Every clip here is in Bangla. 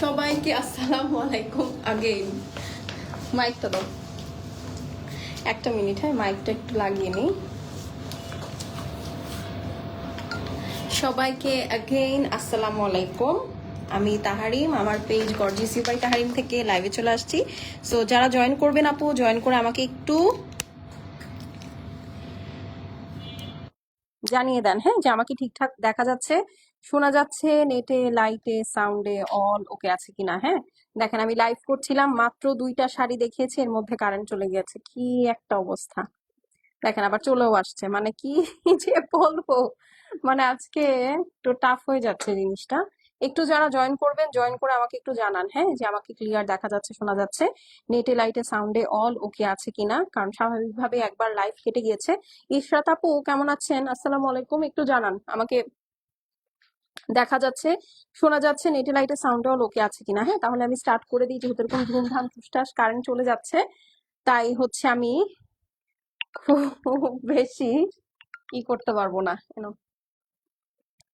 সবাইকে আসসালামু আলাইকুম আগেইন মাইকটা দাও। একটা মিনিট হ্যাঁ মাইকটা একটু লাগিয়ে নিই। সবাইকে অ্যাগেইন আসসালামু আলাইকুম। আমি তাহারিম, আমার পেজ গর্জিস ইউবাই তাহারিম থেকে লাইভে চলে আসছি। সো যারা জয়েন করবেন আপু জয়েন করে আমাকে একটু জানিয়ে দেন হ্যাঁ যে আমাকে ঠিকঠাক দেখা যাচ্ছে। শোনা যাচ্ছে নেটে, লাইটে, সাউন্ডে অল ওকে আছে কিনা হ্যাঁ? দেখেন, আমি লাইভ করছিলাম, মাত্র দুইটা শাড়ি দেখিয়েছি, এর মধ্যে কারেন্ট চলে গেছে কি একটা অবস্থা। দেখেন, আবার চলেও আসছে। মানে কি যে বলব? মানে আজকে একটু টাফ হয়ে যাচ্ছে জিনিসটা। একটু যারা জয়েন করবেন জয়েন করে আমাকে একটু জানান হ্যাঁ? যে আমাকে ক্লিয়ার দেখা যাচ্ছে, শোনা যাচ্ছে, নেটে লাইটে সাউন্ডে অল ওকে আছে কিনা? কারণ স্বাভাবিকভাবে একবার লাইভ কেটে গিয়েছে। ইশরাত আপু, কেমন আছেন? আসসালামু আলাইকুম, একটু জানান। আমাকে দেখা যাচ্ছে, শোনা যাচ্ছে নেটে লাইটে সাউন্ড অল ওকে আছে কিনা। হ্যাঁ তাহলে আমি স্টার্ট করে দিই, যেহেতু এরকম ধুমধাম টুসটাস কারেন্ট চলে যাচ্ছে। তাই হচ্ছে আমি খুব বেশি ই করতে পারব না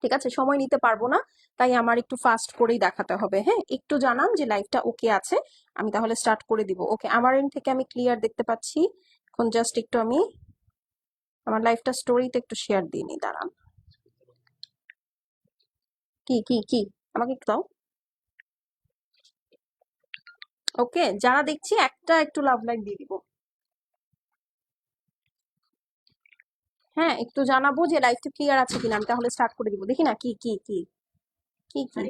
ঠিক আছে, সময় নিতে পারব না, তাই আমার একটু ফাস্ট করেই দেখাতে হবে। হ্যাঁ একটু জানান যে লাইভটা ওকে আছে, আমি তাহলে স্টার্ট করে দিব। ওকে আমার এন্ড থেকে আমি ক্লিয়ার দেখতে পাচ্ছি। এখন জাস্ট একটু আমি আমার লাইফটা স্টোরিতে একটু শেয়ার দিয়ে নিই, দাঁড়ান। কি কি কি? আমাকে দাও। ওকে যারা দেখছি একটা একটু লাভ লাইক দিয়ে দিব। হ্যাঁ একটু জানাব যে লাইফটা ক্লিয়ার আছে কিনা আমি তাহলে স্টার্ট করে দিব। দেখি না কি কি কি? কি কি?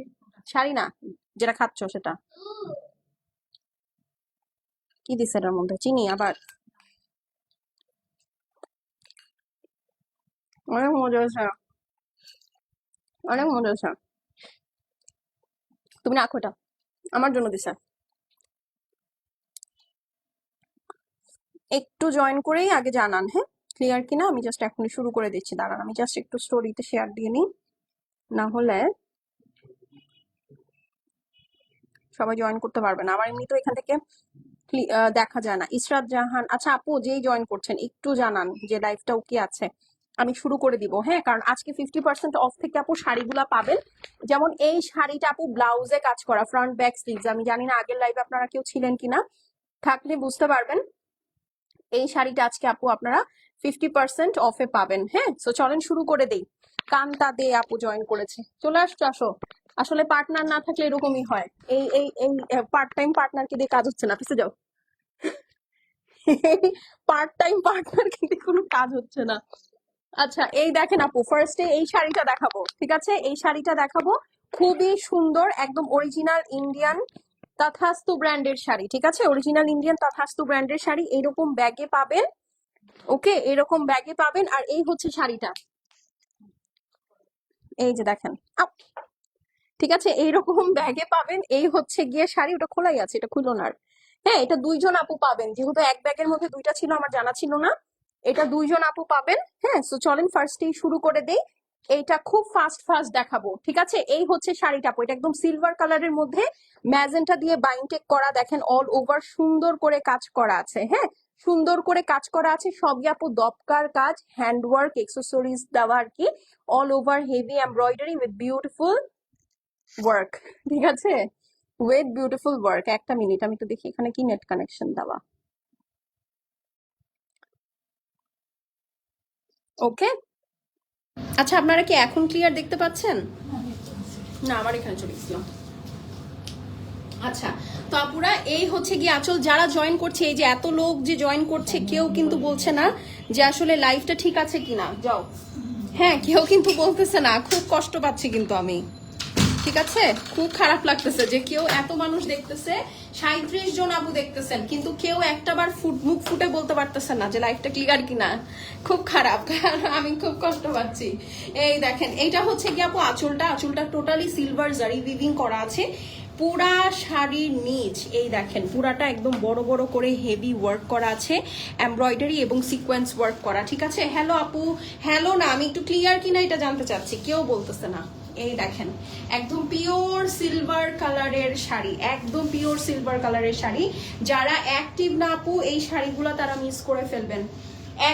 শাড়ি। না যেটা খাচ্ছ সেটা। কি দিছে এটার মধ্যে? চিনি আবার। অনেক মজা হয়েছে অনেক মজা হয়েছে তুমি রাখো এটা আমার জন্য দিছে। একটু জয়েন করেই আগে জানান হ্যাঁ? ক্লিয়ার কিনা? আমি জাস্ট এখনই শুরু করে দিচ্ছি। দাঁড়ান, আমি জাস্ট একটু স্টোরিতে শেয়ার দিয়ে নিই। না হলে সবাই জয়েন করতে পারবে না। আমার এমনি তো এখান থেকে দেখা যায় না। ইসরাত জাহান আচ্ছা আপু, যেই জয়েন করছেন, একটু জানান যে লাইফটা ওকে আছে? আমি শুরু করে দিব হ্যাঁ? কারণ আজকে ফিফটি পার্সেন্ট অফ থেকে আপু শাড়িগুলা পাবেন। যেমন এই শাড়িটা আপু ব্লাউজে কাজ করা ফ্রন্ট ব্যাক স্লিভস আমি জানি না আগের লাইভে আপনারা কেউ ছিলেন কিনা। থাকলে বুঝতে পারবেন। এই শাড়িটা আজকে আপু আপনারা ফিফটি পার্সেন্ট অফে পাবেন হ্যাঁ? সো চলেন শুরু করে দেই। কান্তা দে আপু জয়েন করেছে। চলে আসছো, আসো। আসলে পার্টনার না থাকলে এরকমই হয়। এই এই এই পার্ট টাইম পার্টনারকে দিয়ে কাজ হচ্ছে না, পিছে যাও। পার্ট টাইম পার্টনারকে দিয়ে কোনো কাজ হচ্ছে না। আচ্ছা এই দেখেন আপু ফার্স্টে এই শাড়িটা দেখাবো, ঠিক আছে? এই শাড়িটা দেখাবো, খুবই সুন্দর, একদম অরিজিনাল ইন্ডিয়ান তাথাস্তু ব্র্যান্ডের শাড়ি, ঠিক আছে? অরিজিনাল ইন্ডিয়ান তাথাস্তু ব্র্যান্ডের শাড়ি, এরকম ব্যাগে পাবেন ওকে এরকম ব্যাগে পাবেন, আর এই হচ্ছে শাড়িটা। এই যে দেখেন ঠিক আছে? এইরকম ব্যাগে পাবেন, এই হচ্ছে গিয়ে শাড়ি, ওটা খোলাই আছে, এটা খুলো না হ্যাঁ এটা দুইজন আপু পাবেন, যেহেতু এক ব্যাগের মধ্যে দুইটা ছিল, আমার জানা ছিল না। এটা দুইজন আপু পাবেন হ্যাঁ? সো চলেন ফার্স্টেই শুরু করে দেই। এইটা খুব ফাস্ট ফাস্ট দেখাবো, ঠিক আছে? এই হচ্ছে শাড়িটা আপু, এটা একদম সিলভার কালারের মধ্যে। ম্যাজেন্টা দিয়ে বাইন্টেক করা, দেখেন অল ওভার সুন্দর করে কাজ করা আছে হ্যাঁ? সুন্দর করে কাজ করা আছে, সবই আপু দপকার কাজ হ্যান্ডওয়ার্ক এক্সেসরিজ দেওয়া আর কি। All over heavy embroidery with beautiful work ঠিক আছে? উইথ বিউটিফুল ওয়ার্ক একটা মিনিট আমি তো দেখি, এখানে কি নেট কানেকশন দেওয়া? ওকে। আচ্ছা আপনারা কি এখন ক্লিয়ার দেখতে পাচ্ছেন? না, আমার এখানে চলে গেছিলাম। আচ্ছা তো আপুরা, এই হচ্ছে গিয়ে আচল যারা জয়েন করছে, এই যে এত লোক যে জয়েন করছে, কেউ কিন্তু বলছে না যে আসলে লাইফটা ঠিক আছে কিনা। যাও। হ্যাঁ কেউ কিন্তু বলতেছে না। খুব কষ্ট পাচ্ছি কিন্তু আমি। ঠিক আছে? খুব খারাপ লাগতেছে যে কেউ এত মানুষ দেখতেছে সাঁত্রিশ জন আপু দেখতেছেন, কিন্তু কেউ একটা বার ফুট, মুখ ফুটে বলতে পারতেছে না যে লাইফটা ক্লিয়ার কিনা। খুব খারাপ আমি খুব কষ্ট পাচ্ছি। এই দেখেন, এইটা হচ্ছে কি আপু, আঁচলটা? আঁচলটা টোটালি সিলভার জারি উইভিং করা আছে। পুরা শাড়ির নিচ, এই দেখেন, পুরাটা একদম বড় বড় করে হেভি ওয়ার্ক করা আছে। এমব্রয়ডারি এবং সিকোয়েন্স ওয়ার্ক করা, ঠিক আছে? হ্যালো আপু হ্যালো না, আমি একটু ক্লিয়ার কিনা এটা জানতে চাচ্ছি, কেউ বলতেছে না। এই দেখেন, একদম পিওর সিলভার কালারের শাড়ি, একদম পিওর সিলভার কালারের শাড়ি। যারা অ্যাক্টিভ না আপু, এই শাড়িগুলো তারা মিস করে ফেলবেন।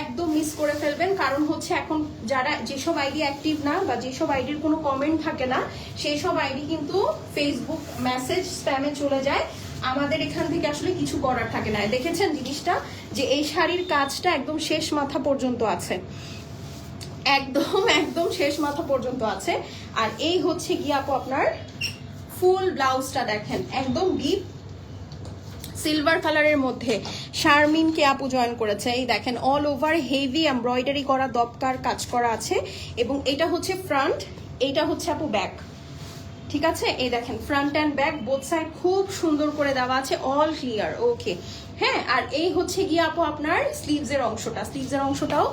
একদম মিস করে ফেলবেন, কারণ হচ্ছে এখন যারা, যেসব আইডি অ্যাক্টিভ না বা যেসব আইডির কোনো কমেন্ট থাকে না সেই সব আইডি কিন্তু ফেসবুক মেসেজ স্প্যামে চলে যায়। আমাদের এখান থেকে আসলে কিছু করার থাকে না। দেখেছেন জিনিসটা? যে এই শাড়ির কাজটা একদম শেষ মাথা পর্যন্ত আছে। একদম একদম শেষ মাথা পর্যন্ত আছে। আর এই হচ্ছে গিয়ে আপু আপনার ফুল ব্লাউজটা দেখেন, একদম ডিপ সিলভার কালারের মধ্যে। শারমিনকে আপু জয়েন করেছে। এই দেখেন অল ওভার হেভি এমব্রয়ডারি করা, দপকার কাজ করা আছে। এবং এটা হচ্ছে ফ্রন্ট এইটা হচ্ছে আপু ব্যাক ঠিক আছে? এই দেখেন front and back both side খুব সুন্দর করে দেওয়া আছে অল ক্লিয়ার ওকে হ্যাঁ আর এই হচ্ছে গিয়ে আপু আপনার স্লিভসের অংশটা। স্লিভসের অংশটাও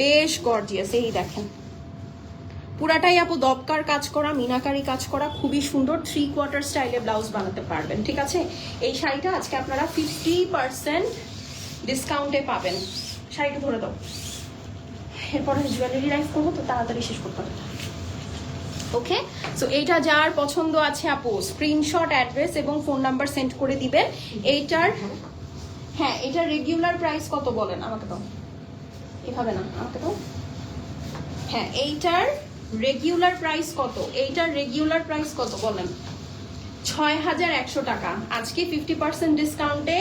বেশ গর্জিয়াস এই দেখেন। পুরাটাই আপু দপকার কাজ করা, মিনাকারি কাজ করা, খুবই সুন্দর থ্রি কোয়ার্টার স্টাইলে ব্লাউজ বানাতে পারবেন, ঠিক আছে? এই শাড়িটা আজকে আপনারা ফিফটি পার্সেন্ট ডিসকাউন্টে পাবেন। শাড়িটা ধরে দাও। এরপরে জুয়েলারি লাইফ করব, তো তাড়াতাড়ি শেষ করতে হবে। ওকে সো এইটা যার পছন্দ আছে আপু স্ক্রিনশট অ্যাড্রেস এবং ফোন নাম্বার সেন্ড করে দিবেন। এইটার হ্যাঁ এটার রেগুলার প্রাইস কত বলেন? আমাকে দাও। এভাবে না, আমাকে দাও। হ্যাঁ এইটার রেগুলার প্রাইস কত? এইটার রেগুলার প্রাইস কত বলেন? ছয় হাজার একশো টাকা। আজকে ফিফটি পার্সেন্ট ডিসকাউন্টে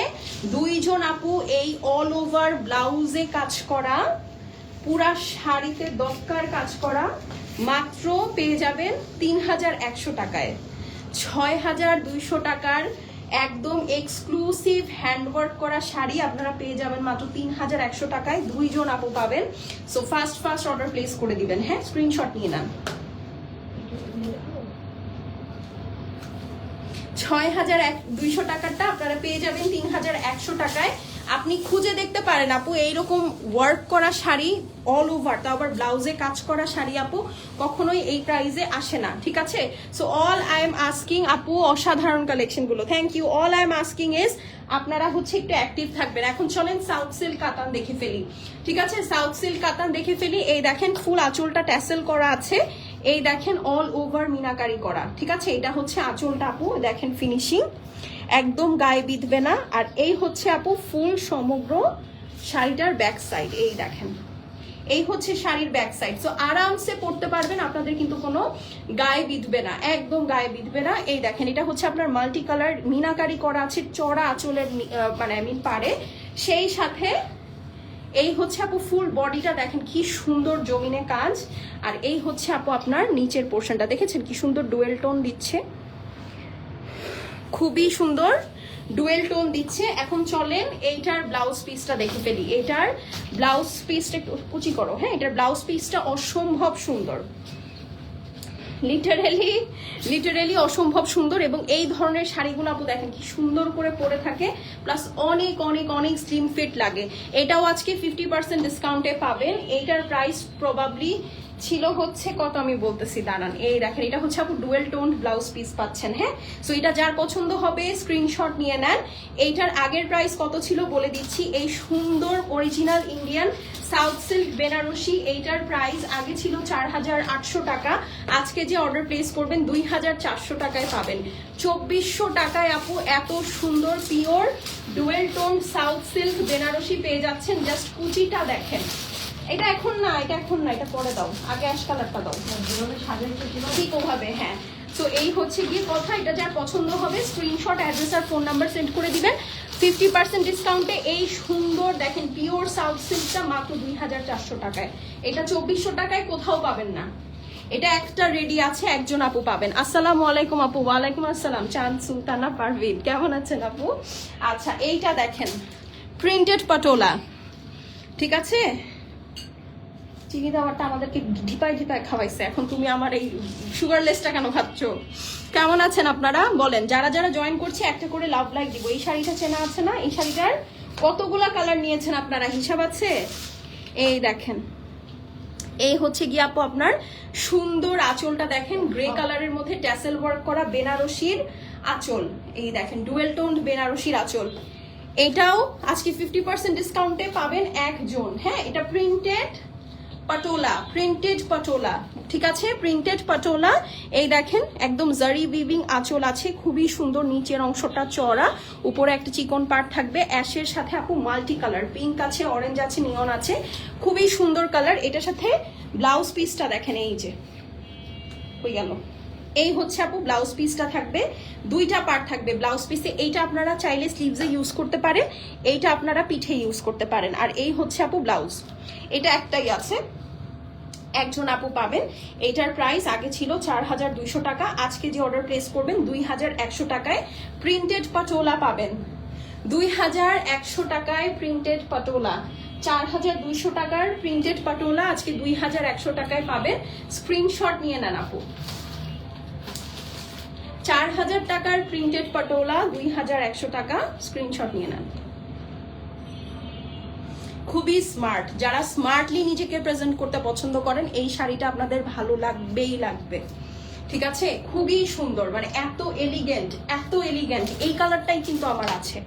দুইজন আপু এই অল ওভার ব্লাউজে কাজ করা, পুরা শাড়িতে দক্কার কাজ করা, মাত্র পেয়ে যাবেন তিন হাজার একশো টাকায়। ছয় হাজার দুইশো টাকার একদম এক্সক্লুসিভ হ্যান্ডওয়ার্ক করা শাড়ি আপনারা পেয়ে যাবেন মাত্র তিন হাজার একশো টাকায়। দুইজন আপু পাবেন। So first first order place করে দিবেন। হ্যাঁ স্ক্রিনশট নিয়ে নেন। ছয় হাজার এক দুইশো টাকারটা আপনারা পেয়ে যাবেন তিন হাজার একশো টাকায়। আপনি খুঁজে দেখতে পারেন আপু, এইরকম ওয়ার্ক করা শাড়ি অল ওভার তাও আবার ব্লাউজে কাজ করা শাড়ি আপু, কখনোই এই প্রাইজে আসে না, ঠিক আছে? So all I am asking আপু, অসাধারণ কালেকশনগুলো thank you all I am asking is আপনারা হচ্ছে একটু অ্যাক্টিভ থাকবেন। এখন চলেন সাউথ সিল্ক কাতান দেখে ফেলি, ঠিক আছে? সাউথ সিল্ক কাতান দেখে ফেলি, এই দেখেন ফুল আঁচলটা ট্যাসেল করা আছে, এই দেখেন অল ওভার মিনাকারি করা, ঠিক আছে? এটা হচ্ছে আঁচলটা আপু, দেখেন ফিনিশিং একদম গায়ে বিঁধবে না। আর এই হচ্ছে আপু ফুল সমগ্র শাড়িটার ব্যাক সাইড এই দেখেন। এই হচ্ছে শাড়ির ব্যাক সাইড সো আরামসে পরতে পারবেন, আপনাদের কিন্তু কোনো গায়ে বিঁধবে না, একদম গায়ে বিঁধবে না। এই দেখেন, এটা হচ্ছে আপনার মাল্টি কালার মিনাকারি করা আছে, চড়া আঁচলের মানে আই মিন পারে সেই সাথে এই হচ্ছে আপু ফুল বডিটা, দেখেন কি সুন্দর জমিনে কাজ। আর এই হচ্ছে আপু আপনার নিচের পোর্শনটা দেখেছেন কি সুন্দর ডুয়েল টোন দিচ্ছে? খুবই সুন্দর ডুয়েল টোন দিচ্ছে। এখন চলেন এইটার ব্লাউজ পিসটা দেখে ফেলি। এটার ব্লাউজ পিসটা একটু কুচি করো হ্যাঁ? এটার ব্লাউজ পিসটা অসম্ভব সুন্দর। লিটারেলি লিটারেলি অসম্ভব সুন্দর এবং এই ধরনের শাড়িগুলো আপু দেখেন কি সুন্দর করে পরে থাকে প্লাস অনেক অনেক অনেক স্লিম ফিট লাগে। এটাও আজকে ফিফটি পার্সেন্ট ডিসকাউন্টে পাবেন। এইটার প্রাইস প্রবাবলি ছিল হচ্ছে কত আমি বলতেছি, দাঁড়ান, এই দেখেন, এটা হচ্ছে আপু ডুয়েল টোন ব্লাউজ পিস পাচ্ছেন হ্যাঁ? সো এটা যার পছন্দ হবে স্ক্রিনশট নিয়ে নেন। এইটার আগের প্রাইস কত ছিল বলে দিচ্ছি, এই সুন্দর original Indian south silk Benarasi এইটার প্রাইস আগে ছিল চার হাজার আটশো টাকা, আজকে যে অর্ডার প্লেস করবেন দুই হাজার চারশো টাকায় পাবেন। চব্বিশশো টাকায় আপু এত সুন্দর pure dual tone south silk Benarasi পেয়ে যাচ্ছেন জাস্ট কুচিটা দেখেন। এটা এখন না এটা এখন না এটা পরে দাও। আগে অ্যাশ কালারটা দাও। ঠিক ওভাবে হ্যাঁ। তো এই হচ্ছে গিয়ে কথা এটা যার পছন্দ হবে স্ক্রিনশট অ্যাড্রেস আর ফোন নাম্বার সেন্ড করে দিবেন। ফিফটি পার্সেন্ট ডিসকাউন্টে এই সুন্দর দেখেন পিওর সাউথ সিল্কটা মাত্র দুই হাজার চারশো টাকায়। এটা চব্বিশশো টাকায় কোথাও পাবেন না। এটা একটা রেডি আছে একজন আপু পাবেন। আসসালামু আলাইকুম আপু ওয়ালাইকুম আসসালাম। চান সুলতানা পারভিন। কেমন আছেন আপু? আচ্ছা এইটা দেখেন। প্রিন্টেড পাটোলা। ঠিক আছে? চিনি দেওয়ারটা আমাদেরকে ঢিপাই ঢিপাই খাওয়াইছে। এখন তুমি আমার এই সুগার লেসটা কেন খাচ্ছ কেমন আছেন আপনারা? বলেন, যারা যারা জয়েন করছে, একটা করে লাভ লাইক দিব। এই শাড়িটা চেনা আছে না? এই শাড়িটার কতগুলা কালার নিয়েছেন আপনারা? হিসাব আছে? এই দেখেন। এই হচ্ছে গিয়ে আপু আপনার সুন্দর আঁচলটা দেখেন। গ্রে কালারের মধ্যে ট্যাসেল ওয়ার্ক করা বেনারসির আঁচল। এই দেখেন ডুয়েল টোন বেনারসির আঁচল। এটাও আজকে ফিফটি পার্সেন্ট ডিসকাউন্টে পাবেন একজন। হ্যাঁ এটা প্রিন্টেড পাটোলা প্রিন্টেড পাটোলা ঠিক আছে? প্রিন্টেড পাটোলা এই দেখেন, একদম জারি বিবিং আঁচল আছে, খুবই সুন্দর নিচের অংশটা চড়া উপরে একটা চিকন পার্ট থাকবে অ্যাশের সাথে আপু মাল্টি কালার পিঙ্ক আছে অরেঞ্জ আছে নিয়ন আছে, খুবই সুন্দর কালার এটার সাথে ব্লাউজ পিসটা দেখেন, এই যে, হয়ে গেল। এই হচ্ছে আপু ব্লাউজ পিসটা থাকবে, দুইটা পার্ট থাকবে ব্লাউজ পিসে এইটা আপনারা চাইলে স্লিভসে ইউজ করতে পারেন, এইটা আপনারা পিঠে ইউজ করতে পারেন, আর এই হচ্ছে আপু ব্লাউজ এটা একটাই আছে। একজন আপু পাবেন। এটার প্রাইস আগে ছিল চার হাজার দুইশো টাকা। আজকে যে অর্ডার প্লেস করবেন, দুই হাজার একশো টাকায় প্রিন্টেড পাটোলা পাবেন। দুই হাজার একশো টাকায় প্রিন্টেড পাটোলা। চার হাজার দুইশো টাকার প্রিন্টেড পাটোলা আজকে দুই হাজার একশো টাকায় পাবেন। স্ক্রিনশট নিয়ে নেন আপু। চার হাজার টাকার প্রিন্টেড পাটোলা, দুই হাজার একশো টাকা স্ক্রিনশট নিয়ে নেন। খুবই স্মার্ট যারা স্মার্টলি নিজেকে প্রেজেন্ট করতে পছন্দ করেন, এই শাড়িটা আপনাদের ভালো লাগবেই লাগবে। ঠিক আছে? খুবই সুন্দর মানে এত এলিগেন্ট এত এলিগেন্ট এই কালারটাই কিন্তু আমার আছে।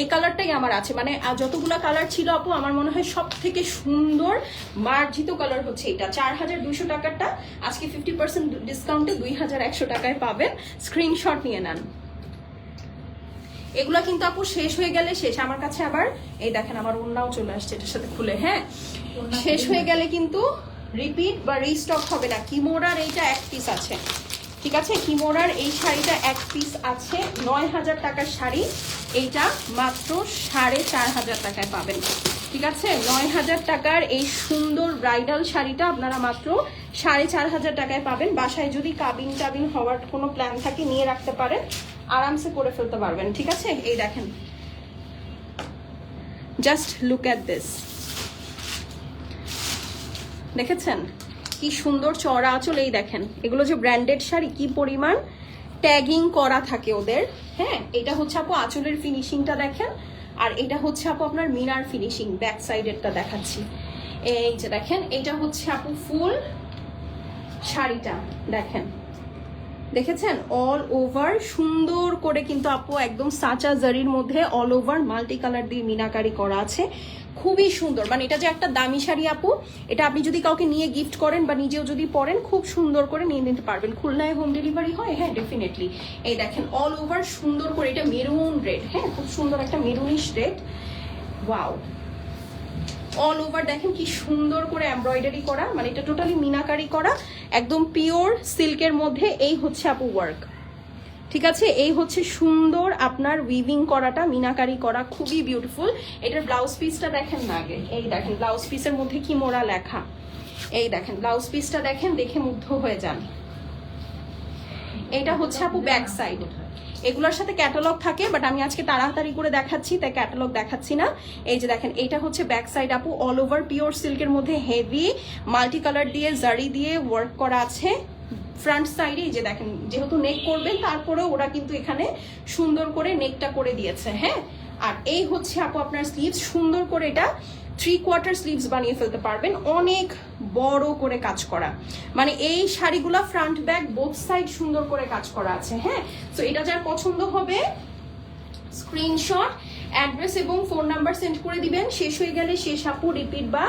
এই কালারটাই আমার আছে। মানে যতগুলো কালার ছিল আপু, আমার মনে হয় সব থেকে সুন্দর, মার্জিত কালার হচ্ছে এটা। চার হাজার দুইশো টাকারটা, আজকে ফিফটি পার্সেন্ট ডিসকাউন্টে দুই হাজার একশো টাকায় পাবেন। স্ক্রিনশট নিয়ে নেন। এগুলো কিন্তু আপু শেষ হয়ে গেলে শেষ। আমার কাছে আবার এই দেখেন আমার ওনাও চলে আসছে এটার সাথে খুলে হ্যাঁ? শেষ হয়ে গেলে কিন্তু রিপিট বা রিস্টক হবে না। কিমোরার এইটা এক পিস আছে। ঠিক আছে? কিমোরার এই শাড়িটা এক পিস আছে। নয় হাজার টাকার শাড়ি। এইটা মাত্র সাড়ে চার হাজার টাকায় পাবেন। ঠিক আছে? নয় হাজার টাকার এই সুন্দর ব্রাইডাল শাড়িটা আপনারা মাত্র সাড়ে চার হাজার টাকায় পাবেন। বাসায় যদি কাবিন টাবিন হওয়ার কোনো প্ল্যান থাকে, নিয়ে রাখতে পারেন। আরামসে করে ফেলতে পারবেন, ঠিক আছে? এই দেখেন। জাস্ট লুক অ্যাট দিস দেখেছেন? কি সুন্দর চড়া আঁচল, এই দেখেন। এগুলো যে ব্র্যান্ডেড শাড়ি, কি পরিমাণ ট্যাগিং করা থাকে ওদের। হ্যাঁ এটা হচ্ছে আপু আঁচলের ফিনিশিংটা দেখেন। আর এটা হচ্ছে আপু আপনার মিনার ফিনিশিং ব্যাক সাইডেরটা দেখাচ্ছি। এই যে দেখেন, এটা হচ্ছে আপু ফুল শাড়িটা, দেখেন। দেখেছেন? অল ওভার সুন্দর করে কিন্তু আপু একদম সাচা জারির মধ্যে অল ওভার মাল্টি কালার দিয়ে মিনাকারি করা আছে। খুবই সুন্দর। মানে এটা যে একটা দামি শাড়ি আপু, এটা আপনি যদি কাউকে নিয়ে গিফট করেন বা নিজেও যদি পরেন, খুব সুন্দর করে নিয়ে নিতে পারবেন। খুলনায় হোম ডেলিভারি হয়? হ্যাঁ ডেফিনেটলি এই দেখেন অল ওভার সুন্দর করে এটা মেরুন রেড হ্যাঁ খুব সুন্দর একটা maroonish red wow all over দেখেন কি সুন্দর করে এমব্রয়ডারি করা মানে এটা টোটালি মিনাকারি করা, একদম পিওর সিল্কের মধ্যে, এই হচ্ছে আপু ওয়ার্ক ঠিক আছে? এই হচ্ছে সুন্দর আপনার উইভিং করাটা, মিনাকারি করা, খুবই বিউটিফুল এটার ব্লাউজ পিসটা দেখেন না আগে? এই দেখেন ব্লাউজ পিসের মধ্যে কি মোড়া লেখা? এই দেখেন ব্লাউজ পিসটা দেখেন, দেখে মুগ্ধ হয়ে যান। এটা হচ্ছে আপু ব্যাক সাইড এগুলোর সাথে ক্যাটালগ থাকে বাট আমি আজকে তাড়াতাড়ি করে দেখাচ্ছি, তাই ক্যাটালগ দেখাচ্ছি না। এই যে দেখেন, এটা হচ্ছে ব্যাক সাইড আপু অল ওভার পিওর সিল্কের মধ্যে হেভি মাল্টি কালার দিয়ে জারি দিয়ে ওয়ার্ক করা আছে। ফ্রন্ট সাইডে যে দেখেন, যেহেতু নেক করবেন, তারপরেও ওরা কিন্তু এখানে সুন্দর করে নেকটা করে দিয়েছে হ্যাঁ? আর এই হচ্ছে আপু আপনার স্লিভস সুন্দর করে এটা থ্রি কোয়ার্টার স্লিভস বানিয়ে ফেলতে পারবেন, অনেক বড় করে কাজ করা। মানে এই শাড়িগুলো ফ্রন্ট ব্যাক বোথ সাইড সুন্দর করে কাজ করা আছে হ্যাঁ? তো এটা যার পছন্দ হবে স্ক্রিনশট অ্যাড্রেস এবং ফোন নাম্বার সেন্ড করে দিবেন। শেষ হয়ে গেলে শেষ আপু রিপিট বা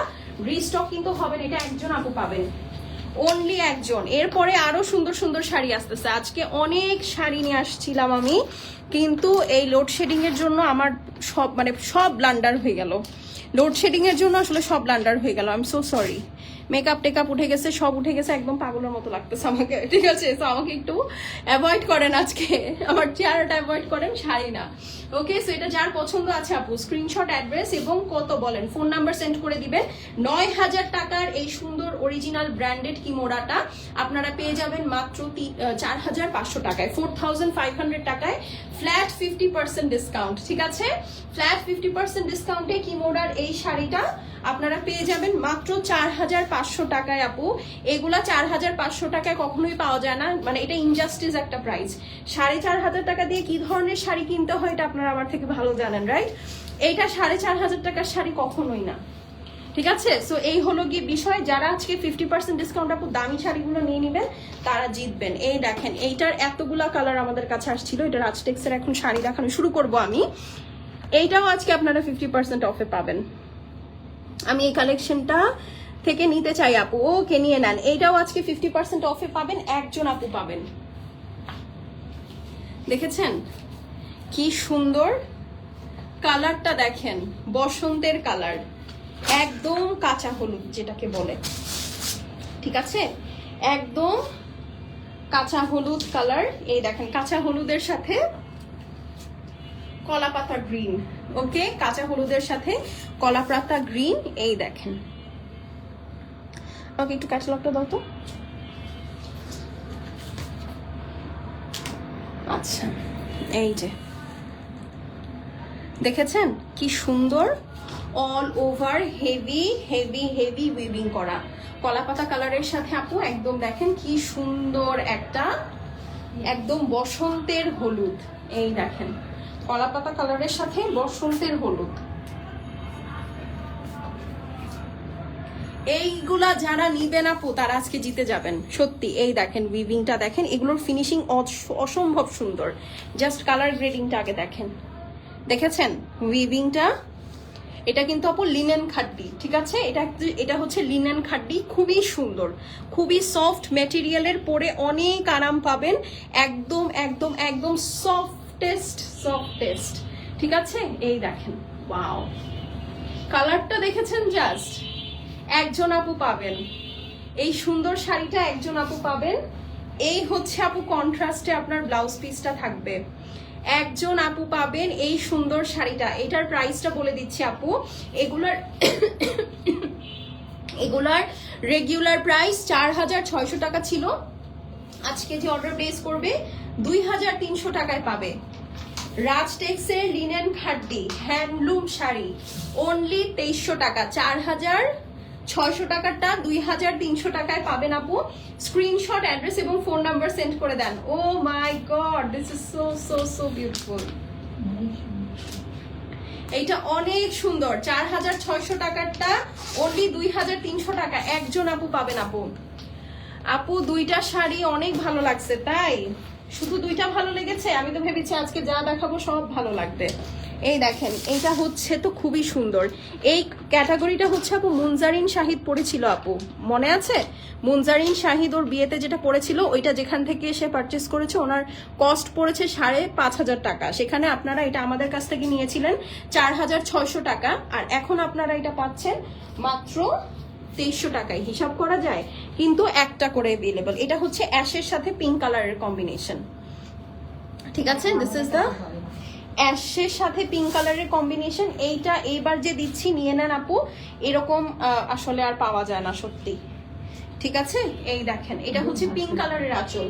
রিস্টক কিন্তু হবেন, এটা একজন আপু পাবেন। অনলি একজন। এরপরে আরও সুন্দর সুন্দর শাড়ি আসতেছে। আজকে অনেক শাড়ি নিয়ে আসছিলাম আমি, কিন্তু এই লোডশেডিং এর জন্য আমার সব মানে সব ব্লান্ডার হয়ে গেল। লোডশেডিং এর জন্য আসলে সব ব্লান্ডার হয়ে গেল। I am so sorry makeup take up উঠে গেছে, সব উঠে গেছে, একদম পাগলের মতো লাগতেছে আমাকে, ঠিক আছে? তো আমাকে একটু অ্যাভয়েড করেন আজকে। আমার চেহারাটা অ্যাভয়েড করেন, শাড়ি না। ওকে সো এটা যার পছন্দ আছে আপু স্ক্রিনশট অ্যাড্রেস এবং কত বলেন। ফোন নাম্বার সেন্ড করে দিবেন। নয় হাজার টাকার এই সুন্দর অরিজিনাল ব্র্যান্ডেড কিমোড়াটা আপনারা পেয়ে যাবেন মাত্র চার হাজার পাঁচশো টাকায় ফোর থাউজেন্ড ফাইভ হান্ড্রেড টাকায়। ফ্ল্যাট ফিফটি পার্সেন্ট ডিসকাউন্ট ঠিক আছে? ফ্ল্যাট ফিফটি পার্সেন্ট ডিসকাউন্টে কিমোড়ার এই শাড়িটা আপনারা পেয়ে যাবেন মাত্র চার হাজার পাঁচশো টাকায় আপু। এগুলা চার হাজার পাঁচশো টাকায় কখনোই পাওয়া যায় না মানে এটা ইনজাস্টিস একটা প্রাইস সাড়ে চার হাজার টাকা দিয়ে কি ধরনের শাড়ি কিনতে হয় এটা আপনারা আমার থেকে ভালো জানেন রাইট এইটা সাড়ে চার হাজার টাকার শাড়ি কখনোই না। ঠিক আছে? সো এই হলো গিয়ে বিষয়। যারা আজকে ফিফটি পার্সেন্ট ডিসকাউন্ট আপু দামি শাড়িগুলো নিয়ে নেবেন, তারা জিতবেন। এই দেখেন, এইটার এতগুলা কালার আমাদের কাছে আসছিল। এটা রাজটেক্সের এখন শাড়ি দেখানো শুরু করব আমি। এইটাও আজকে আপনারা ফিফটি পার্সেন্ট অফে পাবেন। আমি এই কালেকশনটা থেকে নিতে চাই আপু। ওকে, নিয়ে নেন। এইটাও আজকে ফিফটি পার্সেন্ট অফে পাবেন। একজন আপু পাবেন। দেখেছেন? কি সুন্দর কালারটা দেখেন। বসন্তের কালার একদম কাঁচা হলুদ যেটাকে বলে। ঠিক আছে? একদম কাঁচা হলুদ কালার। এই দেখেন, কাঁচা হলুদের সাথে কলা পাতা গ্রিন, ওকে? কাঁচা হলুদের সাথে কলা পাতা গ্রিন, এই দেখেন। ওকে একটু ক্যাটালগটা দাও তো। আচ্ছা এই যে। দেখেছেন? কি সুন্দর all over heavy heavy heavy weaving করা। কলাপাতা কালারের সাথে আপু একদম দেখেন কি সুন্দর একটা, একদম বসন্তের হলুদ। এই দেখেন, কলাপাতা কালারের সাথে বসন্তের হলুদ। এইগুলা যারা নিবেন আপু, তারা আজকে জিতে যাবেন। সত্যি, এই দেখেন উইভিংটা দেখেন, এগুলোর ফিনিশিং অসম্ভব সুন্দর। জাস্ট কালার গ্রেডিংটা আগে দেখেন। দেখেছেন? উইভিংটা এটা কিন্তু আপু লিনেন খাড্ডি ঠিক আছে? এটা এটা হচ্ছে লিনেন খাড্ডি খুবই সুন্দর। খুবই সফট মেটেরিয়ালের পরে অনেক আরাম পাবেন। একদম একদম একদম সফটেস্ট সফটেস্ট ঠিক আছে? এই দেখেন ওয়াও কালারটা দেখেছেন জাস্ট একজন আপু পাবেন। এই সুন্দর শাড়িটা একজন আপু পাবেন। এই হচ্ছে আপু কন্ট্রাস্টে আপনার ব্লাউজ পিসটা থাকবে। একজন আপু পাবেন এই সুন্দর শাড়িটা। এটার প্রাইসটা বলে দিচ্ছি আপু। এগুলার এগুলার রেগুলার প্রাইস চার হাজার ছয়শো টাকা ছিল। আজকে যে অর্ডার প্লেস করবে, দুই হাজার তিনশো টাকায় পাবে। Raj টেক্সের linen khaddi handloom sari only তেইশশো টাকা, চার হাজার ছয়শো টাকারটা, দুই হাজার তিনশো টাকায় পাবেন আপু। স্ক্রিনশট অ্যাড্রেস এবং ফোন নাম্বার সেন্ড করে দেন। ও my God this is so so so beautiful এইটা অনেক সুন্দর। চার হাজার ছয়শো টাকারটা অনলি দুই হাজার তিনশো টাকা। একজন আপু পাবেন আপু। আপু, দুইটা শাড়ি অনেক ভালো লাগছে, তাই? শুধু দুইটা ভালো লেগেছে? আমি তো ভেবেছি আজকে যা দেখাবো সব ভালো লাগবে। এই দেখেন, এইটা হচ্ছে তো খুবই সুন্দর। এই ক্যাটাগরিটা হচ্ছে আপু মুনজারিন শাহিদ পড়েছিল আপু। মনে আছে? মুনজারিন শাহিদ ওর বিয়েতে যেটা পড়েছিল, ওইটা যেখান থেকে সে পারচেস করেছে, ওনার কস্ট পড়েছে সাড়ে পাঁচ হাজার টাকা। সেখানে আপনারা এটা আমাদের কাছ থেকে নিয়েছিলেন চার হাজার ছয়শো টাকা, আর এখন আপনারা এটা পাচ্ছেন মাত্র তেইশশো টাকায়। হিসাব করা যায়, কিন্তু একটা করে অ্যাভেলেবল এটা হচ্ছে অ্যাশের সাথে পিঙ্ক কালারের কম্বিনেশন ঠিক আছে? দিস ইজ দ্য অ্যাশের সাথে পিঙ্ক কালারের কম্বিনেশন এইটা এইবার যে দিচ্ছি, নিয়ে নেন আপু, এরকম আসলে আর পাওয়া যায় না সত্যি। ঠিক আছে? এই দেখেন, এটা হচ্ছে পিঙ্ক কালারের আঁচল।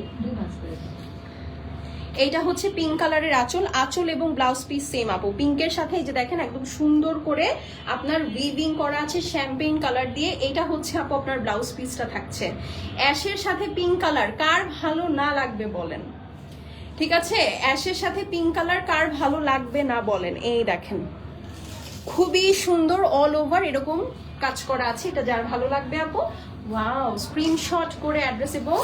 এইটা হচ্ছে পিঙ্ক কালারের আঁচল আঁচল এবং ব্লাউজ পিস সেম আপু। পিঙ্কের সাথে এই যে দেখেন, একদম সুন্দর করে আপনার উইভিং করা আছে শ্যাম্পেইন কালার দিয়ে এটা হচ্ছে আপু আপনার ব্লাউজ পিসটা থাকছে। অ্যাশের সাথে পিঙ্ক কালার কার ভালো না লাগবে বলেন? ঠিক আছে? অ্যাশের সাথে পিঙ্ক কালার কার ভালো লাগবে না বলেন? এই দেখেন। খুবই সুন্দর অল ওভার এরকম কাজ করা আছে। এটা যার ভালো লাগবে, আপু? ওয়াও স্ক্রিনশট করে অ্যাড্রেস এবং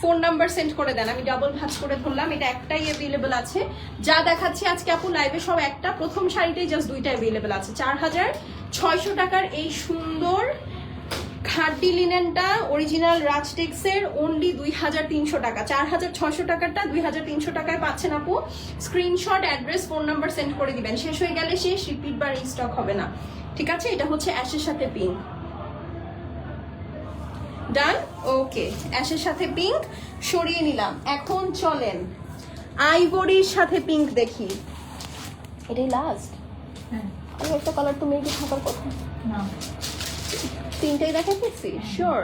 ফোন নাম্বার সেন্ড করে দেন। আমি ডাবল ভাজ করে ধরলাম। এটা একটাই অ্যাভেলেবেল আছে। যা দেখাচ্ছি আজকে, আপু লাইভে সব একটা। প্রথম শাড়িটাই জাস্ট দুইটা অ্যাভেলেবেল আছে। চার হাজার ছয়শো টাকার এই সুন্দর খাড্ডি লিনেনটা অরিজিনাল রাজটেক্সের অনলি দুই হাজার তিনশো টাকা। চার হাজার ছয়শো টাকারটা দুই হাজার তিনশো টাকায় পাচ্ছেন আপু। Screenshot address phone number send করে দিবেন। শেষ হয়ে গেলে শেষ রিপিট বা রিস্টক হবে না। ঠিক আছে? এটা হচ্ছে অ্যাশের সাথে পিঙ্ক ডান ওকে অ্যাশের সাথে পিঙ্ক সরিয়ে নিলাম। এখন চলেন। আইভরির সাথে পিঙ্ক দেখি। এটাই লাস্ট হ্যাঁ। আমি একটা কালার তো মেয়েকে থাকার কথা। না। তিনটাই দেখা গেছি শিওর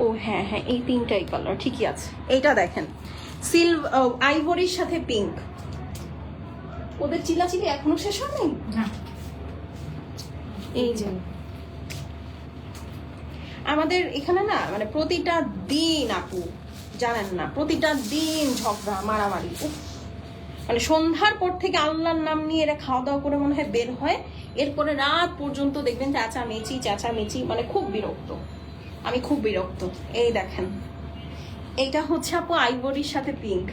ও হ্যাঁ হ্যাঁ এই তিনটাই কালার ঠিকই আছে। এইটা দেখেন। সিলভ আইভরির সাথে পিঙ্ক ওদের চিলাচিলি এখনও শেষ হয়নি? না। এই যে। আমাদের এখানে না মানে প্রতিটা দিন আপু জানেন না প্রতিটা দিন ঝগড়া মারামারি মানে সন্ধ্যার পর থেকে আল্লাহর নাম নিয়ে এরা খাওয়া দাওয়া করে মনে হয় বের হয়। এরপরে রাত পর্যন্ত দেখবেন চেঁচা মেচি চেঁচা মেচি মানে খুব বিরক্ত। আমি খুব বিরক্ত। এই দেখেন। এইটা হচ্ছে আপু আইভরির সাথে পিঙ্ক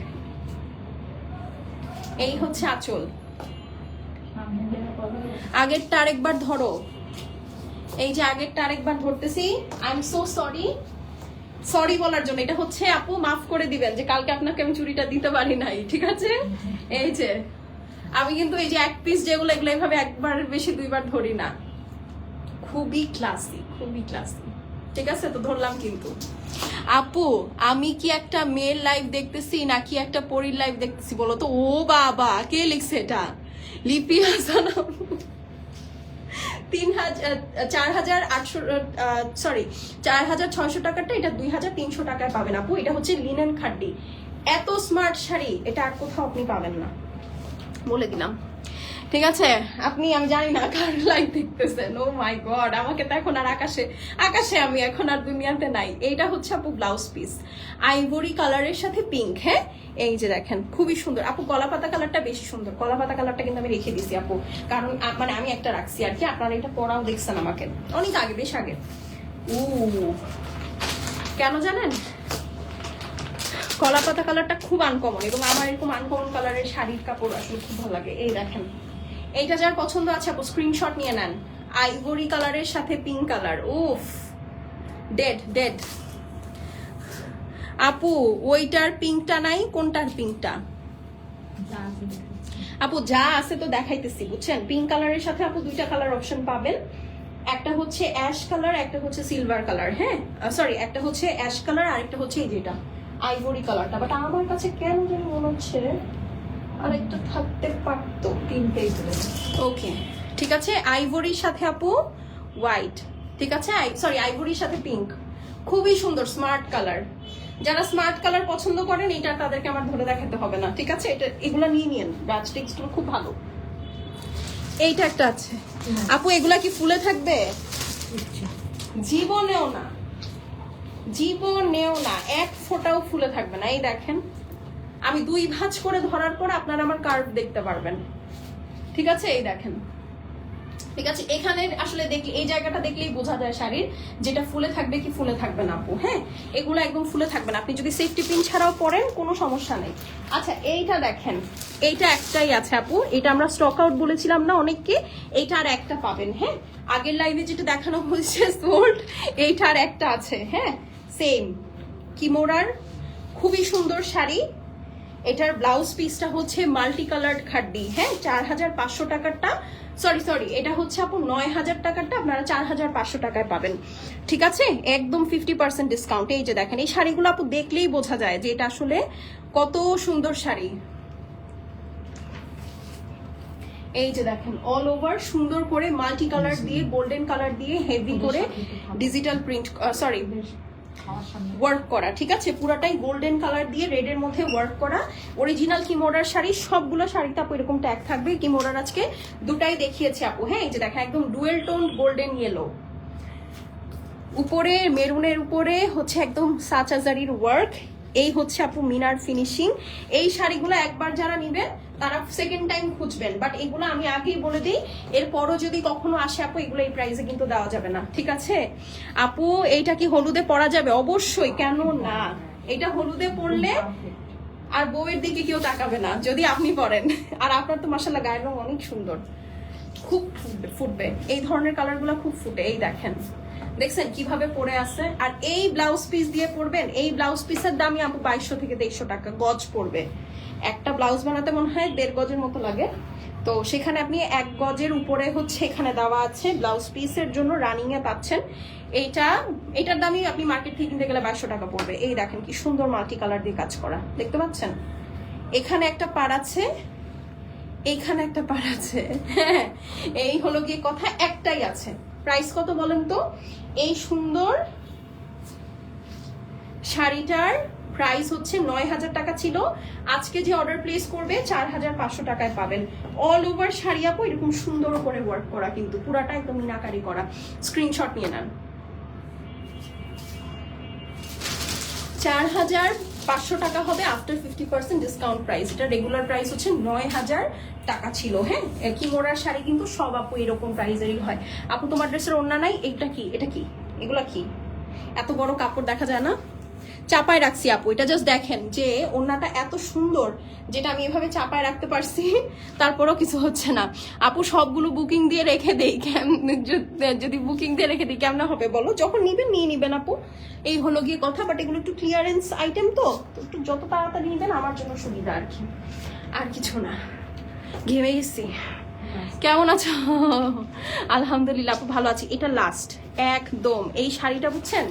এই হচ্ছে আঁচল। আগেরটা আরেকবার ধরো। এই যে আগেরটা আরেকবার ধরতেছি। I am so sorry sorry বলার জন্য। এটা হচ্ছে আপু মাফ করে দিবেন যে কালকে আপনাকে আমি চুরিটা দিতে পারি নাই, ঠিক আছে? এই যে। আমি কিন্তু এই যে এক পিস যেগুলো, এগুলো এভাবে একবার বেশি দুইবার ধরি না। খুবই ক্লাসি খুবই ক্লাসি ঠিক আছে? তো ধরলাম কিন্তু। আপু, আমি কি একটা মেয়ের লাইভ দেখতেছি নাকি একটা পরীর লাইভ দেখতেছি বলো তো? ও বাবা, কে লিখছে এটা? লিপি হাসান তিন হাজার চার হাজার আটশো সরি চার হাজার ছয়শো টাকাটা এটা দুই হাজার তিনশো টাকায় পাবেন আপু। এটা হচ্ছে লিনেন খাড্ডি। এত স্মার্ট শাড়ি, এটা আর কোথাও আপনি পাবেন না। বলে দিলাম। ঠিক আছে? আপনি, আমি জানি না কার লাইভ দেখতেছেন। ও মাই গড আমাকে তো এখন আর আকাশে আকাশে আমি এখন আর দুনিয়াতে নাই। এইটা হচ্ছে আপু ব্লাউজ পিস আইভরি কালারের সাথে পিঙ্ক হ্যাঁ? এই যে দেখেন, খুবই সুন্দর। আপু কলা পাতা কালারটা বেশি সুন্দর। কলা পাতা কালারটা কিন্তু আমি রেখে দিছি আপু। কারণ মানে আমি একটা রাখছি আর কি। আপনারা এটা পরাও দেখছেন আমাকে। অনেক আগে, বেশ আগে। ও, কেন জানেন? কলা পাতা কালারটা খুব আনকমন এবং আমার এরকম আনকমন কালারের শাড়ির কাপড় আসলে খুব ভালো লাগে। এই দেখেন। এইটা যার পছন্দ আছে, আপু স্ক্রিনশট নিয়ে নেন। আইভরি কালারের সাথে পিঙ্ক কালার উফ ডেড ডেড আপু, ওইটার পিঙ্কটা নাই, কোনটার পিঙ্কটা। আপু, যা আছে তো দেখাইতেছি, বুঝছেন? পিঙ্ক কালারের সাথে আপু দুইটা কালার অপশন পাবেন। একটা হচ্ছে অ্যাশ কালার একটা হচ্ছে সিলভার কালার হ্যাঁ? সরি একটা হচ্ছে অ্যাশ কালার আর একটা হচ্ছে এই যেটা আইভরি কালারটা বাট আমার কাছে কেন যেন মনে হচ্ছে আর একটু থাকতে পারতো তিনটেই তুলে ওকে ঠিক আছে আইভরির সাথে আপু হোয়াইট ঠিক আছে? সরি আইভরির সাথে পিঙ্ক খুবই সুন্দর স্মার্ট কালার যারা স্মার্ট কালার পছন্দ করেন এটা তাদেরকে আমার ধরে দেখাতে হবে না ঠিক আছে? এটা এগুলো নিয়ে নিন রাজ টেক্সটুল খুব ভালো। এইটা একটা আছে। আপু এগুলা কি ফুলে থাকবে। জীবনেও না। জীবনেও না, এক ফোঁটাও ফুলে থাকবে না। এই দেখেন, আমি দুই ভাঁজ করে ধরার পর আপনারা আমার কার্ভ দেখতে পারবেন। ঠিক আছে? এই দেখেন। ঠিক আছে? এখানে আসলে দেখলে, এই জায়গাটা দেখলেই বোঝা যায় শাড়ির, যেটা ফুলে থাকবে কি ফুলে থাকবে না আপু হ্যাঁ? এগুলো একদম ফুলে থাকবে না। আপনি যদি সেফটি পিন ছাড়াও পরেন, কোনো সমস্যা নেই। আচ্ছা এইটা দেখেন। এইটা একটাই আছে আপু। এটা আমরা স্টক আউট বলেছিলাম না অনেককে? এইটা আর একটা পাবেন হ্যাঁ? আগের লাইভে যেটা দেখানো হয়েছে সোল্ড এইটা আর একটা আছে হ্যাঁ? সেম কিমোরার খুবই সুন্দর শাড়ি। এটার ব্লাউজ পিসটা হচ্ছে মাল্টি কালার্ড খাড্ডি হ্যাঁ? চার হাজার পাঁচশো টাকারটা সরি সরি এটা হচ্ছে আপু নয় হাজার টাকারটা আপনারা চার হাজার পাঁচশো টাকায় পাবেন। ঠিক আছে? একদম ফিফটি পার্সেন্ট ডিসকাউন্ট এই যে দেখেন এই শাড়িগুলো আপু দেখলেই বোঝা যায় যে এটা আসলে কত সুন্দর শাড়ি। এই যে দেখেন অল ওভার সুন্দর করে মাল্টি কালার দিয়ে গোল্ডেন কালার দিয়ে হেভি করে ডিজিটাল প্রিন্ট সরি ওয়ার্ক করা, ঠিক আছে? পুরাটাই গোল্ডেন কালার দিয়ে রেডের মধ্যে ওয়ার্ক করা। অরিজিনাল কিমোরার শাড়ি, সবগুলো শাড়িতে আপু এরকম ট্যাগ থাকবে। কিমোরার আজকে দুটাই দেখিয়েছে আপু। হ্যাঁ এই যে দেখেন, একদম ডুয়েল টোন গোল্ডেন ইয়েলো উপরে মেরুনের উপরে হচ্ছে একদম সাচাজারির ওয়ার্ক এই হচ্ছে আপু মিনার ফিনিশিং এই শাড়িগুলো একবার যারা নিবেন তারা সেকেন্ড টাইম খুঁজবেন। বাট এগুলো আমি আগেই বলে দিই, এরপরও যদি কখনো আসে আপু, এগুলো এই প্রাইসে কিন্তু দেওয়া যাবে না। ঠিক আছে? আপু, এইটা কি হলুদে পরা যাবে? অবশ্যই, কেন না? এটা হলুদে পরলে আর বউয়ের দিকে কেউ তাকাবে না, যদি আপনি পরেন। আর আপনার তো মাসাল্লাহ গায়ের রং অনেক সুন্দর। খুব ফুটবে। ফুটবে এই ধরনের কালারগুলো খুব ফুটে, এই দেখেন। দেখছেন কীভাবে পরে আছে? আর এই ব্লাউজ পিস দিয়ে পরবেন, এই ব্লাউজ পিসের দামই আপু বাইশশো থেকে তেইশশো টাকা, গজ পড়বে একটা ব্লাউজ বানাতে মনে হয় দেড় গজের মতো লাগে। তো সেখানে আপনি এক গজের উপরে হচ্ছে এখানে দেওয়া আছে ব্লাউজ পিসের জন্য রানিং এ পাচ্ছেন। এইটা এটার দামই আপনি মার্কেট থেকে কিনতে গেলে বাইশশো টাকা পড়বে। এই দেখেন কি সুন্দর মাল্টি কালার দিয়ে কাজ করা। দেখতে পাচ্ছেন? এখানে একটা পার আছে। এইখানে একটা পার আছে। এই হলো গিয়ে কথা একটাই আছে। প্রাইস কত বলেন তো? এই সুন্দর শাড়িটার প্রাইস হচ্ছে নয় হাজার টাকা ছিল। আজকে যে অর্ডার প্লেস করবে, চার হাজার পাঁচশো টাকায় পাবেন। অল ওভার শাড়ি আপু, এরকম সুন্দর করে ওয়ার্ক করা কিন্তু, পুরাটা একদম মিনাকারি করা। স্ক্রিনশট নিয়ে নেন। চার হাজার পাঁচশো টাকা হবে after fifty percent discount price এটা রেগুলার প্রাইস হচ্ছে নয় হাজার টাকা ছিল হ্যাঁ? কি মোড়ার শাড়ি কিন্তু সব আপু এরকম প্রাইসেরই হয়। আপু, তোমার ড্রেসের ওড়না নাই? এটা কি? এটা কি? এগুলা কি? এত বড় কাপড় দেখা যায় না? চাপায় রাখছি আপু, এটা জাস্ট দেখেন যে ওড়নাটা এত সুন্দর যেটা আমি এভাবে চাপায় রাখতে পারছি, তারপরও কিছু হচ্ছে না। আপু, সবগুলো বুকিং দিয়ে রেখে দেই যদি- বুকিং দিয়ে রেখে দিই, কেমন হবে বলো? যখন নিবেন, নিয়ে নিবেন আপু। এই হলো গিয়ে কথা বাট এগুলো একটু ক্লিয়ারেন্স আইটেম তো, একটু যত তাড়াতাড়ি নিবেন, আমার জন্য সুবিধা আর কি। আর কিছু না। ঘেমে গেছি। কেমন আছো? আলহামদুলিল্লাহ আপু, ভালো আছি। এটা লাস্ট একদম। এই শাড়িটা বুঝছেন?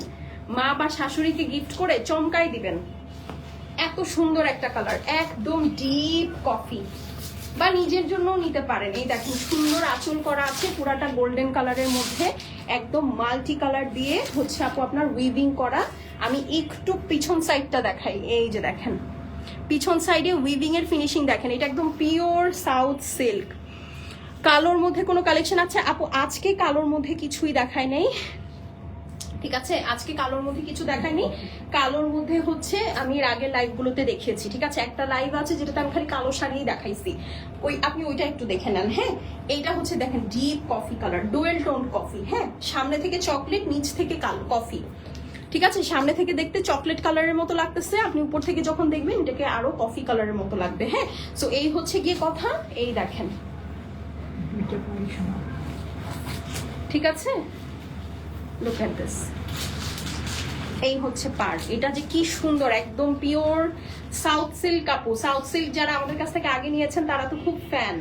মা বা শাশুড়িকে গিফট করে চমকাই দিবেন। এত সুন্দর একটা কালার একদম ডিপ কফি বা নিজের জন্য নিতে পারেন। এই দেখেন, সুন্দর আঁচল করা আছে পুরাটা গোল্ডেন কালারের মধ্যে। একদম মাল্টি কালার দিয়ে হচ্ছে আপু আপনার উইভিং করা। আমি একটু পিছন সাইডটা দেখাই। এই যে দেখেন, পিছন সাইডে উইভিং এর ফিনিশিং দেখেন। এটা একদম পিওর সাউথ সিল্ক কালোর মধ্যে কোনো কালেকশন আছে? আপু, আজকে কালোর মধ্যে কিছুই দেখায় নেই। ঠিক আছে? আজকে কালোর মধ্যে কিছু দেখায়নি। কালোর মধ্যে হচ্ছে আমি এর আগের লাইভগুলোতে দেখিয়েছি ঠিক আছে? একটা লাইভ আছে যেটাতে আমি খালি কালো শাড়িই দেখাইছি। ওই আপনি ওইটা একটু দেখে নেন হ্যাঁ? এইটা হচ্ছে দেখেন deep coffee colour dual tone coffee হ্যাঁ? সামনে থেকে চকলেট নিচ থেকে কালো কফি ঠিক আছে? সামনে থেকে দেখতে চকলেট কালারের মতো লাগতেছে। আপনি উপর থেকে যখন দেখবেন এটাকে আরও কফি কালারের মতো লাগবে হ্যাঁ? সো এই হচ্ছে গিয়ে কথা। এই দেখেন। ঠিক আছে? লুক এট দিস এই হচ্ছে পার। এটা যে কি সুন্দর, একদম পিওর সাউথ সিল্ক কাপড় সাউথ সিল্ক যারা আমাদের কাছ থেকে আগে নিয়েছেন, তারা তো খুব ফ্যান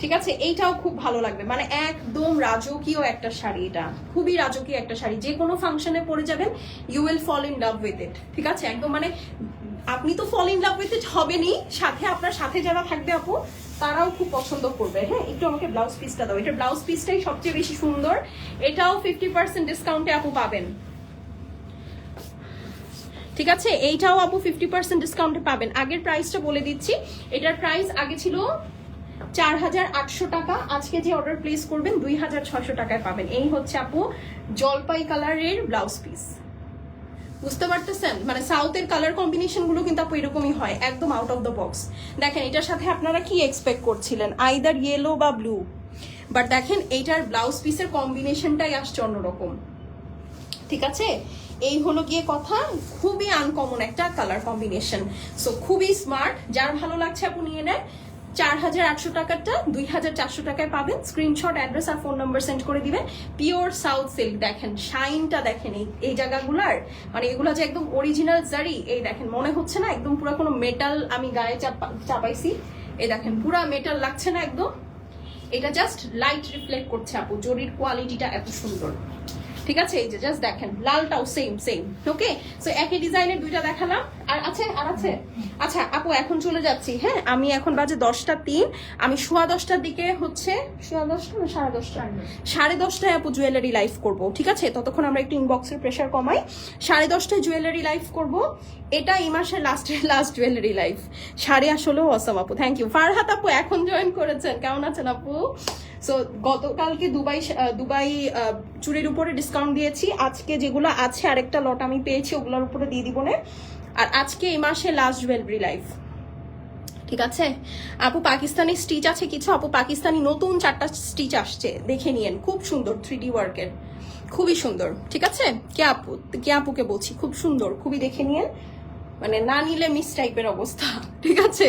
ঠিক আছে? এইটাও খুব ভালো লাগবে। মানে একদম রাজকীয় একটা শাড়ি এটা। খুবই রাজকীয় একটা শাড়ি। যে কোনো ফাংশনে পরে যাবেন you will fall in love with it ঠিক আছে? একদম মানে আপনি তো ফল ইন লাভ উইথ ইট হবেনই। সাথে আপনার সাথে যারা থাকবে আপু তারাও খুব পছন্দ করবে। হ্যাঁ একটু আমাকে ব্লাউজ পিসটা দাও। এটা ব্লাউজ পিসটাই সবচেয়ে বেশি সুন্দর। এটাও ফিফটি পার্সেন্ট ডিসকাউন্টে আপু পাবেন। ঠিক আছে? এইটাও আপু ফিফটি পার্সেন্ট ডিসকাউন্টে পাবেন। আগের প্রাইসটা বলে দিচ্ছি। এটার প্রাইস আগে ছিল চার হাজার আটশো টাকা। আজকে যে অর্ডার প্লেস করবেন, দুই হাজার ছশো টাকায় পাবেন। এই হচ্ছে আপু জলপাই কালারের ব্লাউজ পিস বুঝতে পারতেছেন? মানে সাউথের কালার কম্বিনেশনগুলো কিন্তু আপু এরকমই হয়, একদম আউট অফ দ্য বক্স দেখেন, এটার সাথে আপনারা কি এক্সপেক্ট করছিলেন? আইদার ইয়েলো বা ব্লু বাট দেখেন, এইটার ব্লাউজ পিসের কম্বিনেশনটাই আসছে অন্যরকম। ঠিক আছে? এই হলো গিয়ে কথা, খুবই আনকমন একটা কালার কম্বিনেশন সো খুবই স্মার্ট যার ভালো লাগছে আপনি নিয়ে নেন। চার হাজার আটশো টাকারটা দুই হাজার চারশো টাকায় পাবেন। স্ক্রিনশট অ্যাড্রেস আর ফোন নাম্বার সেন্ড করে দিবেন। পিওর সাউথ সিল্ক দেখেন শাইনটা দেখেন, এই এই জায়গাগুলার মানে এগুলো যে একদম অরিজিনাল জারি এই দেখেন, মনে হচ্ছে না একদম পুরো কোনো মেটাল আমি গায়ে চাপা, চাপাইছি। এই দেখেন, পুরা মেটাল লাগছে না একদম। এটা জাস্ট লাইট রিফ্লেক্ট করছে আপু, জরির কোয়ালিটিটা এত সুন্দর। ঠিক আছে? এই যে জাস্ট দেখেন, লালটাও সেম সেম ওকে সো একই ডিজাইনের দুইটা দেখালাম। আর আছে আর আছে? আচ্ছা আপু, এখন চলে যাচ্ছি হ্যাঁ? আমি এখন বাজে দশটা তিন। আমি সোয়া দশটার দিকে হচ্ছে, সোয়া দশটা না সাড়ে দশটা? সাড়ে দশটায় আপু জুয়েলারি লাইভ করব, ঠিক আছে? ততক্ষণ আমরা একটু ইনবক্সের প্রেশার কমাই। সাড়ে দশটায় জুয়েলারি লাইভ করব। এটা এই মাসের লাস্টের লাস্ট জুয়েলারি লাইভ শাড়ি আসলেও অসম আপু থ্যাংক ইউ ফারহাত আপু, এখন জয়েন করেছেন। কেমন আছেন আপু? সো গতকালকে দুবাই দুবাই চুরির উপরে ডিসকাউন্ট দিয়েছি। আজকে যেগুলো আছে, আরেকটা লট আমি পেয়েছি, ওগুলোর উপরে দিয়ে দিব না। আর আজকে এই মাসে লাস্ট জুয়েলারি লাইফ ঠিক আছে? আপু, পাকিস্তানি স্টিচ আছে কিছু? আপু, পাকিস্তানি নতুন চারটা স্টিচ আসছে। দেখে নিয়েন। খুব সুন্দর থ্রি ডি ওয়ার্কের খুবই সুন্দর। ঠিক আছে? কে আপু? কে আপুকে বলছি? খুব সুন্দর। খুবই দেখে নিয়েন। মানে না নিলে মিস টাইপের অবস্থা, ঠিক আছে?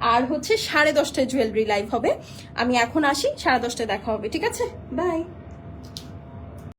আর হচ্ছে সাড়ে দশটায় জুয়েলারি লাইভ হবে। আমি এখন আসি, সাড়ে দশটায় দেখা হবে, ঠিক আছে? বাই